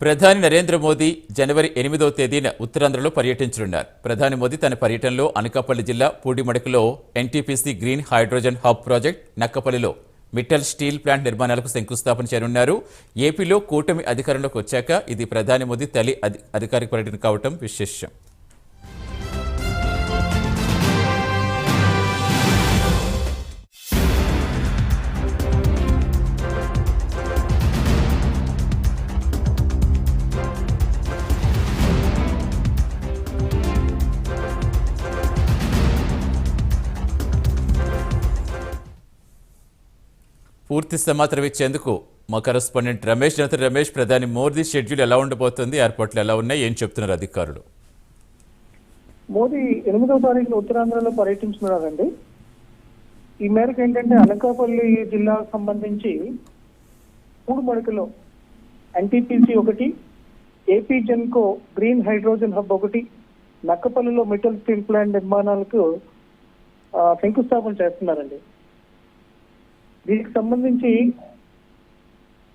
ప్రధాని నరేంద్ర మోదీ జనవరి ఎనిమిదవ తేదీన ఉత్తరాంధ్రలో పర్యటించనున్నారు. ప్రధాని మోదీ తన పర్యటనలో అనకాపల్లి జిల్లా పూడిమడకలో NTPC green hydrogen hub project నక్కపల్లిలో Mittal steel plant నిర్మాణాలకు శంకుస్థాపన చేయనున్నారు. ఏపీలో కూటమి అధికారంలోకి వచ్చాక ఇది ప్రధాని మోదీ తల్లి అధికారిక పర్యటన కావటం విశేషం. పూర్తి సమాచారం ఇచ్చేందుకు మా కరస్పాండెంట్ రమేష్ జనత రమేష్ ప్రధాని మోదీ షెడ్యూల్ ఎలా ఉండబోతుంది ఏర్పాట్లు ఎలా ఉన్నాయి ఏం చెప్తున్నారు అధికారులు? మోదీ ఎనిమిదవ తారీఖున ఉత్తరాంధ్రలో పర్యటించున్నారండి ఈ మేరకు ఏంటంటే అనకాపల్లి జిల్లాకు సంబంధించి మూడుమడకలో ఎన్టీపీసీ ఒకటి AP Genco green hydrogen hub ఒకటి నక్కపల్లిలో మెటల్ స్టీల్ ప్లాంట్ నిర్మాణాలకు శంకుస్థాపన చేస్తున్నారండి. దీనికి సంబంధించి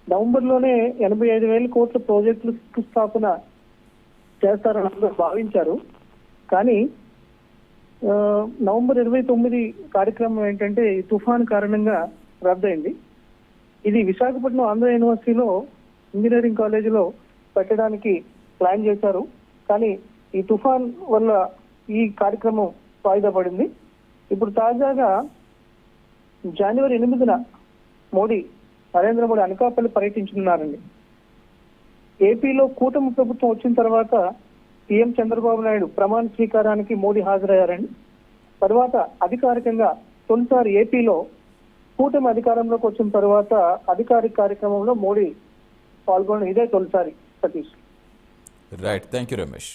నవంబర్లోనే ఎనభై ఐదు వేల కోట్ల ప్రాజెక్టులు శంకుస్థాపన చేస్తారని అందరూ భావించారు. కానీ నవంబర్ ఇరవై తొమ్మిది కార్యక్రమం ఏంటంటే తుఫాన్ కారణంగా రద్దయింది. ఇది విశాఖపట్నం ఆంధ్ర యూనివర్సిటీలో ఇంజనీరింగ్ కాలేజీలో పెట్టడానికి ప్లాన్ చేశారు. కానీ ఈ తుఫాన్ వల్ల ఈ కార్యక్రమం వాయిదా పడింది. ఇప్పుడు తాజాగా జనవరి ఎనిమిదిన మోడీ నరేంద్ర మోడీ అనకాపల్లి పర్యటించనున్నారండి. ఏపీలో కూటమి ప్రభుత్వం వచ్చిన తర్వాత సీఎం చంద్రబాబు నాయుడు ప్రమాణ స్వీకారానికి మోడీ హాజరయ్యారండి. తర్వాత అధికారికంగా తొలిసారి ఏపీలో కూటమి అధికారంలోకి వచ్చిన తర్వాత అధికారిక కార్యక్రమంలో మోడీ పాల్గొనడం ఇదే తొలిసారి Satish. Right thank you Ramesh